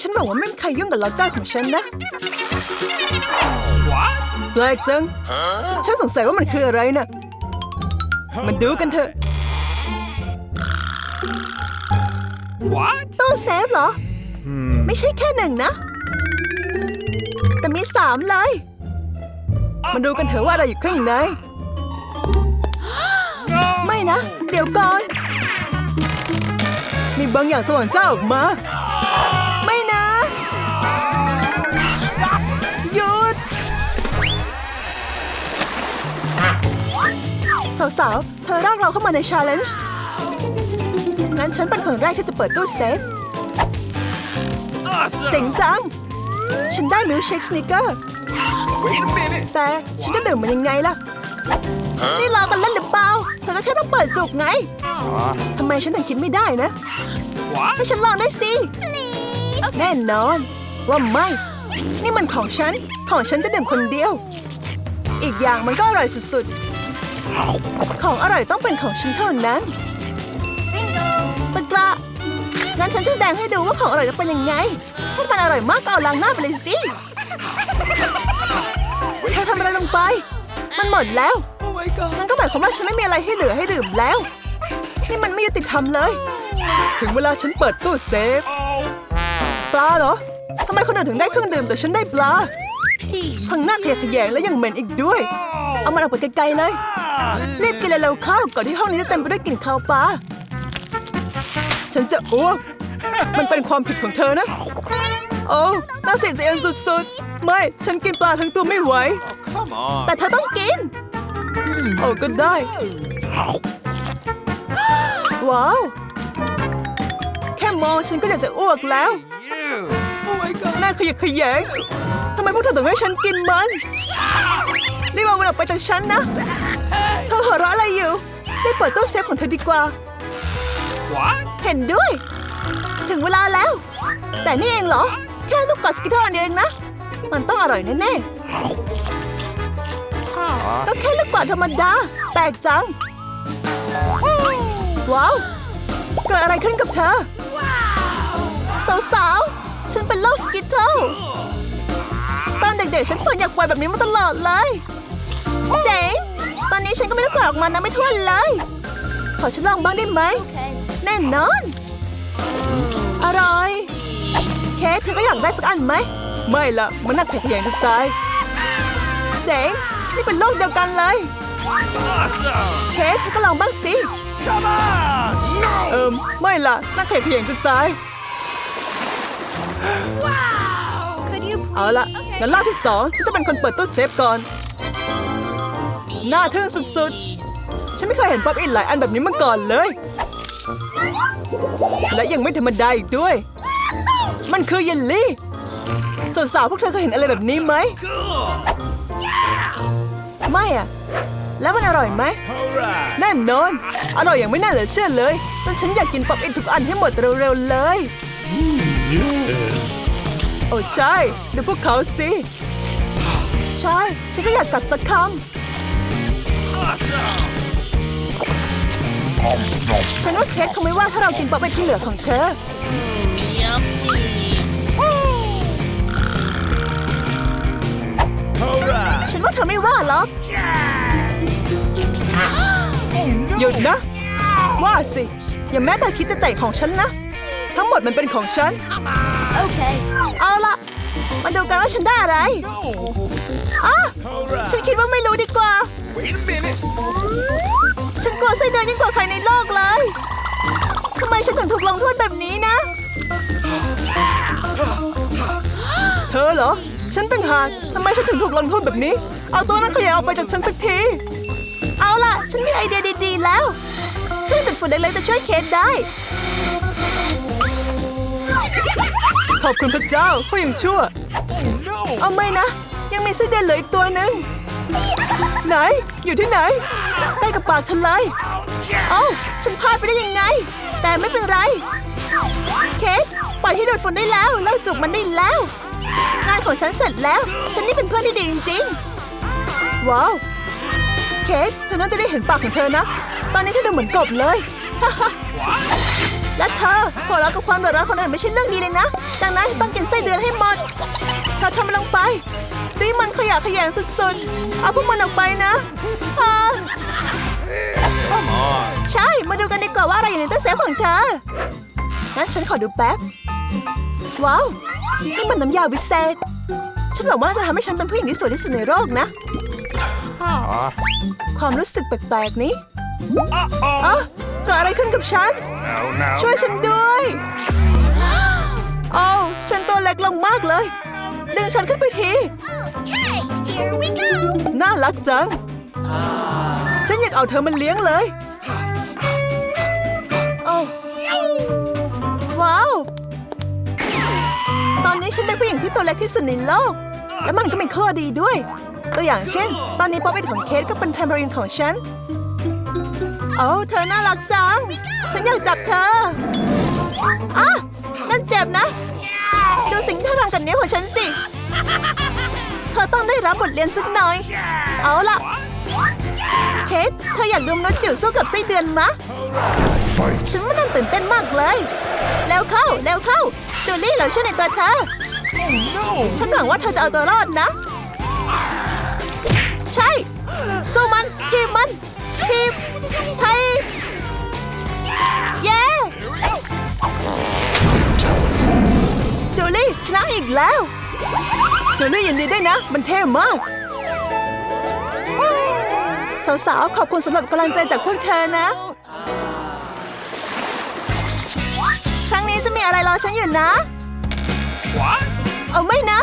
ฉันหวังว่าไม่มีใครยุ่งกับลอตเตอร์ของฉันนะ What? แปลกจัง ฉันสงสัยว่ามันคืออะไรน่ะ มันดูกันเถอะ What? ตู้เซฟเหรอ ไม่ใช่แค่หนึ่งนะ แต่มีสามเลย มาดูกันเถอะว่าอะไรอยู่ข้างใน No! ไม่นะ เดี๋ยวก่อน มีบางอย่างสว่างจ้าออกมา สาวๆ เธอรากเราเข้ามาในชาเลนจ์งั้นฉันเป็นคนแรกที่จะเปิดตู้เซฟ เจ๋ง Awesome! จัง ฉันได้มิลค์เชคสนิกเกอร์ Wait a minute! แต่ฉันจะดื่มมันยังไงล่ะ นี่เรากันเล่นหรือเปล่าเธอก็แค่ต้องเปิดจุกไง ทำไมฉันถึงคิดไม่ได้นะ What? ให้ฉันลองได้สิ แน่นอน ว่าไม่ นี่มันของฉัน ของฉันจะดื่มคนเดียว อีกอย่างมันก็อร่อยสุดๆ ของอร่อยต้องเป็นของฉันเท่านั้นตะกระงั้นฉันจะแสดงให้ดูว่าของอร่อยจะเป็นยังไงถ้ามันอร่อยมากก็เอาล้างหน้าไปเลยสิเธอทำอะไรลงไป มันหมดแล้ว Oh my god! นั่นก็หมายความว่าฉันไม่มีอะไรให้เหลือให้ดื่มแล้ว นี่มันไม่ยุติธรรมเลย ถึงเวลาฉันเปิดตู้เซฟ Oh! ปลาเหรอทำไมคนอื่นถึงได้เครื่องดื่มแต่ฉันได้ปลาทั้งหน้าขยะแขยงและยังเหม็นอีกด้วย เอามันออกไปไกลๆเลย รีบกินเร็วๆเข้าก่อนที่ห้องนี้จะเต็มไปด้วยกลิ่นคาวปลาฉันจะอ้วก มันเป็นความผิดของเธอนะ โอ้น่าเสียใจสุดๆ ไม่ ฉันกินปลาทั้งตัวไม่ไหว Come on! แต่เธอต้องกิน โอ้ก็ได้ ว้าว แค่มองฉันก็อยากจะอ้วกแล้ว You! Oh my god! หน้าขยะแขยงทำไมพวกเธอถึงให้ฉันกินมัน รีบเอามันออกไปจากฉันนะเธ อหัวเราะอะไรอยู่รีบเปิดตู้เซฟของเธอดีกว่า What? เห็นด้วย ถึงเวลาแล้ว แต่นี่เองเหรอ แค่ลูกปัดสกิทออนเดียวเองนะ มันต้องอร่อยแน่ๆก็แค่ลูกปัดธรรมดา แปลกจัง ว้าว เกิดอะไรขึ้นกับเธอ สาวๆ ฉันเป็นโรคสกิทเทิลตอนเด็กๆ ฉันฝันอยากปล่อยแบบนี้มาตลอดเลย เจ๋ง ตอนนี้ฉันก็ไม่ได้ปล่อยออกมานะไม่ทั่วเลย ขอฉันลองบ้างได้ไหม แน่นอน อร่อย เคสเธอก็อยากได้สักอันไหม ไม่ละมันน่าขยงจะตาย เจ๋ง นี่เป็นโลกเดียวกันเลย Awesome! เคสเธอก็ลองบ้างสิ Come on! No! เอิมไม่ล่ะน่าขยงจะตาย Could you เอาละงั้นรอบที่สองฉันจะเป็นคนเปิดตู้เซฟก่อน น่าทึ่งสุดๆ ฉันไม่เคยเห็นป๊อปอินหลายอันแบบนี้มาก่อนเลย และยังไม่ธรรมดาอีกด้วย มันคือเยลลี่ สาวๆพวกเธอเคยเห็นอะไรแบบนี้ไหม Cool! ไม่อะแล้วมันอร่อยไหม Alright! แน่นอน อร่อยอย่างไม่น่าเหลือเชื่อเลยจนฉันอยากกินป๊อปอินทุกอันให้หมดเร็วๆเลย โอ้ใช่ดูพวกเขาสิ ใช่ ฉันก็อยากกัดสักค Awesome! ำ ฉันว่าเคสคงไม่ว่าถ้าเรากินป๊อปอินที่เหลือของเธอ ฉันว่าเธอไม่ว่าหรอกหยุดนะ ว่าสิ อย่าแม้แต่คิดจะเตะของฉันนะ ทั้งหมดมันเป็นของฉัน Okay. เอาละมาดูกันว่าฉันได้อะไร No! อะ Alright! ฉันคิดว่าไม่รู้ดี นกลัวไส้เดือนยิ่งกว่าใครในโลกเลย ทำไมฉันถึงถูกลงโทษแบบนี้นะ เธอเหรอ ฉันต่างหากทำไมฉันถึงถูกลงโทษแบบนี้ เอาตัวนักขยะออกไปจากฉันสักที เอาล่ะ ฉันมีไอเดียดีๆ แล้วเครื่องดูดฝุ่นเล็กๆจะช่วยเคสได้ ขอบคุณพระเจ้าเขายังชั่ว Oh no! เอาไม่นะ ยังมีไส้เดือนเหลืออีกตัวหนึ่งไหน อยู่ที่ไหนใกล้กับปากเธอเลย เอ้าฉันพลาดไปได้ยังไง แต่ไม่เป็นไร เคสปล่อยให้ดูดฝุ่นได้แล้วเลิกจุกมันได้แล้ว งานของฉันเสร็จแล้ว ฉันนี่เป็นเพื่อนที่ดีจริงๆ ว้าว เคสเธอน่าจะได้เห็นปากของเธอนะ ตอนนี้เธอดูเหมือนกบเลย และเธอหัวเราะกับความเดือดร้อนคนอื่นไม่ใช่เรื่องดีเลยนะ ดังนั้นต้องกินไส้เดือนให้หมดเธอทำมันลงไปด้วยมันขยะแขยงสุดๆ เอาพวกมันออกไปนะอ่า ใช่ มาดูกันดีกว่าว่าอะไรอยู่ในตู้เซฟของเธอ งั้นฉันขอดูแป๊บ ว้าว นี่มันน้ำยาวิเศษ ฉันหวังว่าจะทำให้ฉันเป็นผู้หญิงที่สวยที่สุดในโลกนะ ความรู้สึกแปลกๆนี้ Uh-oh. อะเกิดอะไรขึ้นกับฉัน No, no. ช่วยฉันด้วยโอ้วฉันตัวเล็กลงมากเลย ดึงฉันขึ้นไปที Okay, here we go. น่ารักจัง ฉันอยากเอาเธอมันเลี้ยงเลยโอ้ว้าว ตอนนี้ฉันเป็นผู้หญิงที่ตัวเล็กที่สุดในโลก และมันก็มีข้อดีด้วย ตัวอย่างเช่น ตอนนี้ป๊อปเป็นของเคสก็เป็นแทมเบอรินของฉันโอ้เธอน่ารักจัง ฉันอยากจับเธออะนั่นเจ็บนะ ดูสิ่งที่เธอทำกับนิ้วของฉันสิ เธอต้องได้รับบทเรียนสักหน่อย เอาล่ะ เคทเธออยากดูมนุษย์จิ๋วสู้กับไส้เดือนมะ Fight. ฉันว่านั่นตื่นเต้นมากเลย แล้วเข้า แล้วเข้า จูลี่เราช่วยในตัวเธอ No. ฉันหวังว่าเธอจะเอาตัวรอดนะ ใช่สู้มันทีมมันทีมไทยเย้จูลี่ชนะอีกแล้วจูลี่ยินดีด้วยนะ มันเท่มาก สาวๆ ขอบคุณสำหรับกำลังใจจากพวกเธอนะ ครั้งนี้จะมีอะไรรอฉันอยู่นะ What? เอาไม่นะ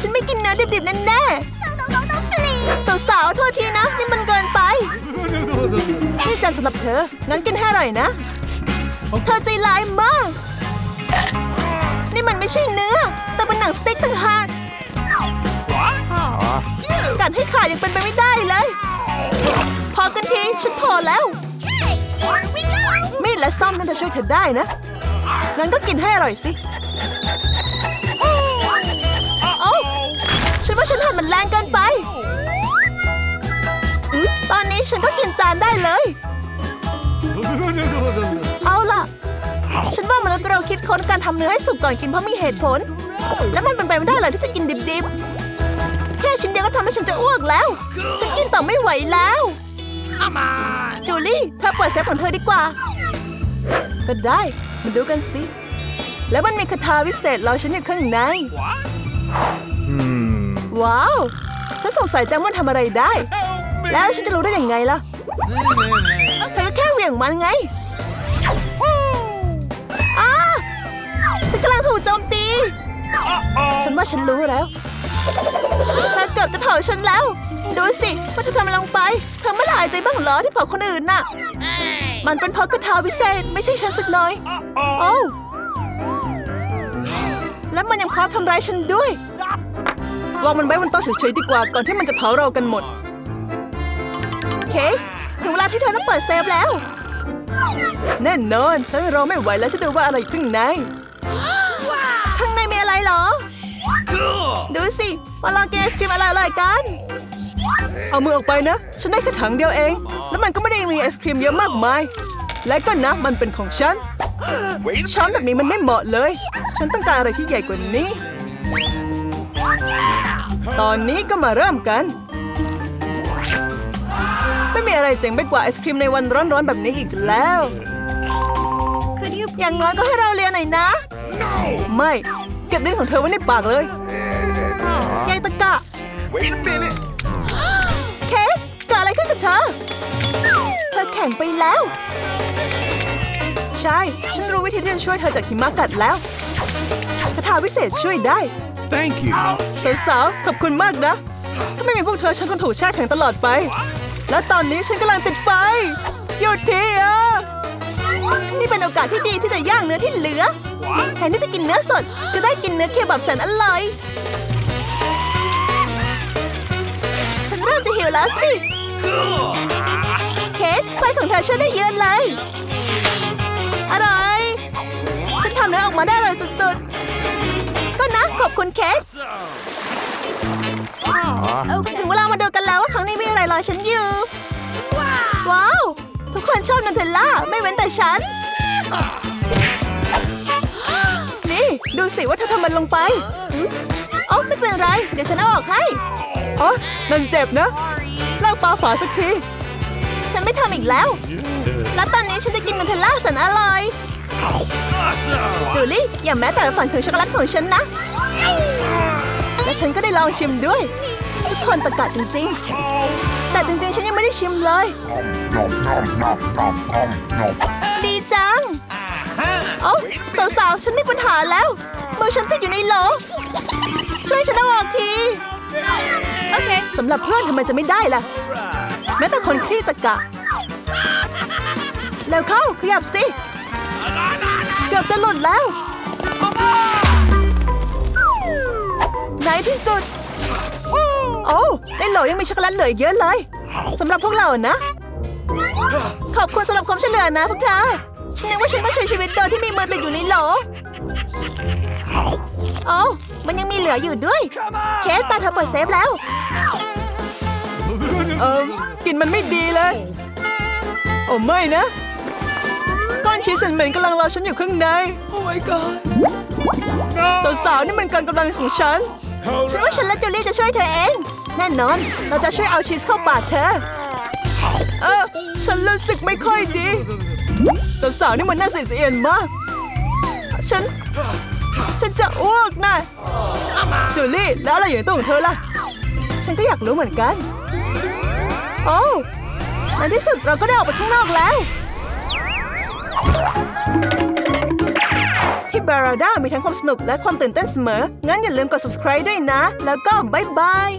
ฉันไม่กินเนื้อดิบๆแน่ No, no, no, no, please. ๆสาวๆ โทษทีนะ นี่มันเกินไป นี่จานสำหรับเธอ งั้นกินให้อร่อยนะ เธอใจร้ายมาก นี่มันไม่ใช่เนื้อ แต่เป็นหนังสเต็กต่างหาก What? กัดให้ขาดยังเป็นไปไม่ได้เลย พอกันที ฉันพอแล้ว Okay, มีดและซ่อมนั่นจะช่วยเธอได้นะ งั้นก็กินให้อร่อยสิ โอ้ฉันว่าฉันหั่นมันแรงเกินไป ตอนนี้ฉันก็กินจานได้เลย เอาล่ะ ฉันว่ามนุษย์เราคิดค้นการทำเนื้อให้สุกก่อนกินเพราะมีเหตุผล และมันเป็นไปไม่ได้เลยที่จะกินดิบๆ แค่ชิ้นเดียวก็ทำให้ฉันจะอ้วกแล้ว ฉันกินต่อไม่ไหวแล้ว จูลี่เธอปล่อยเซฟของเธอดีกว่า ก็ได้ มาดูกันสิ แล้วมันมีคาถาวิเศษรอฉันอยู่ข้างใน What? ว้าว ฉันสงสัยจังมันทำอะไรได้ Help me. แล้วฉันจะรู้ได้ยังไงล่ะ เธอก็แค่เหวี่ยงมันไงอ้าฉันกำลังถูกโจมตี Uh-oh. ฉันว่าฉันรู้แล้ว เธอเกือบจะเผาฉันแล้ว ดูสิว่าเธอทำอะไรลงไป เธอไม่ละอายใจบ้างเหรอที่เผาคนอื่นน่ะ มันเป็นเพราะคาถาวิเศษไม่ใช่ฉันสักหน่อย Uh-oh. โอ้วแล้วมันยังพร้อมทำร้ายฉันด้วยวางมันไว้บนโต๊ะเฉยๆดีกว่าก่อนที่มันจะเผาเรากันหมด เคกถึงเวลาที่เธอต้องเปิดเซฟแล้ว แน่นอน ฉันรอไม่ไหวแล้วจะดูว่าอะไรอยู่ข้างใน ข้างในมีอะไรเหรอ Good. ดูสิ มาลองกินไอศครีมอร่อยๆกัน เอามือออกไปนะ ฉันได้แค่ถังเดียวเอง แล้วมันก็ไม่ได้มีไอศครีมเยอะมากมาย และก็นะมันเป็นของฉัน ช้อนแบบนี้มันไม่เหมาะเลย ฉันต้องการอะไรที่ใหญ่กว่านี้ ตอนนี้ก็มาเริ่มกัน ไม่มีอะไรเจ๋งไปกว่าไอศครีมในวันร้อนๆแบบนี้อีกแล้ว Could you อย่างน้อยก็ให้เราเรียนหน่อยนะ ไม่ เก็บลิ้นของเธอไว้ในปากเลยยายตะกะ เกิดอะไรขึ้นกับเธอ เธอแข่งไปแล้ว ใช่ ฉันรู้วิธีที่จะช่วยเธอจากหิมะกัดแล้วคาถาวิเศษช่วยได้ Thank you. สาวๆ ขอบคุณมากนะ ถ้าไม่มีพวกเธอฉันคงถูกแช่แข็งตลอดไป และตอนนี้ฉันกำลังติดไฟ หยุดทีอะนี่เป็นโอกาสที่ดีที่จะย่างเนื้อที่เหลือ What? แทนที่จะกินเนื้อสด จะได้กินเนื้อเคบับแสนอร่อย ฉันเริ่มจะหิวแล้วสิ Good. เคสไฟของเธอช่วยได้เยอะเลย อร่อย ฉันทำเนื้อออกมาได้อร่อยสุดๆ ก็นะขอบคุณเคส Okay. ถึงเวลามาดูกันแล้วว่าครั้งนี้มีอะไรรอฉันอยู่ ว้าว ทุกคนชอบนันเทลล่า ไม่เว้นแต่ฉัน นี่ ดูสิว่าเธอทำมันลงไปอ๋อไม่เป็นไร เดี๋ยวฉันเอาออกให้ อ๋อ นั่นเจ็บนะ เลิกปาฝาสักที ฉันไม่ทำอีกแล้ว แล้วตอนนี้ฉันจะกินนูเทลล่าแสนอร่อย Awesome. จูลี่ อย่าแม้แต่ฝันถึงช็อกโกแลตของฉันนะ และฉันก็ได้ลองชิมด้วย ทุกคนตะกะจริงๆ แต่จริงๆ ฉันยังไม่ได้ชิมเลย ดีจัง โอ้สาวๆ ฉันมีปัญหาแล้ว มือฉันติดอยู่ในโหลช่วยฉันเอาออกที โอเคสำหรับเพื่อนทำไมจะไม่ได้ล่ะ แม้แต่คนขี้ตะกะ แล้วเข้าขยับสิ เกือบจะหลุดแล้วในที่สุด โอ้ในโหลยังมีช็อกโกแลตเหลือเยอะเลยสำหรับพวกเรานะ ขอบคุณสำหรับความช่วยเหลือนะพวกเธอฉันนึกว่าฉันต้องใช้ชีวิตโดยที่มีมือติดอยู่ในโหลโอ้ มันยังมีเหลืออยู่ด้วย เคสตาเธอเปิดเซฟแล้ว เออกลินมันไม่ดีเลย โอ้ไม่นะ ก้อนชีสเหม็นๆกำลังรอฉันอยู่ข้างใน โอ้ my god สาวๆนี่มันการกำลังของฉัน ฉันว่าฉันและจูลี่จะช่วยเธอเอง แน่นอน เราจะช่วยเอาชีสเข้าปากเธอ เออ ฉันรู้สึกไม่ค่อยดี สาวๆนี่มันน่าเสียเสียนมาก ฉัน ฉันจะอ้วกนะจูลี่แล้วอะไรอยู่ในตู้ของเธอล่ะ ฉันก็อยากรู้เหมือนกัน โอ้ในที่สุดเราก็ได้ออกไปข้างนอกแล้ว ที่บาราดามีทั้งความสนุกและความตื่นเต้นเสมอ งั้นอย่าลืมกด subscribe ด้วยนะ แล้วก็บ๊ายบาย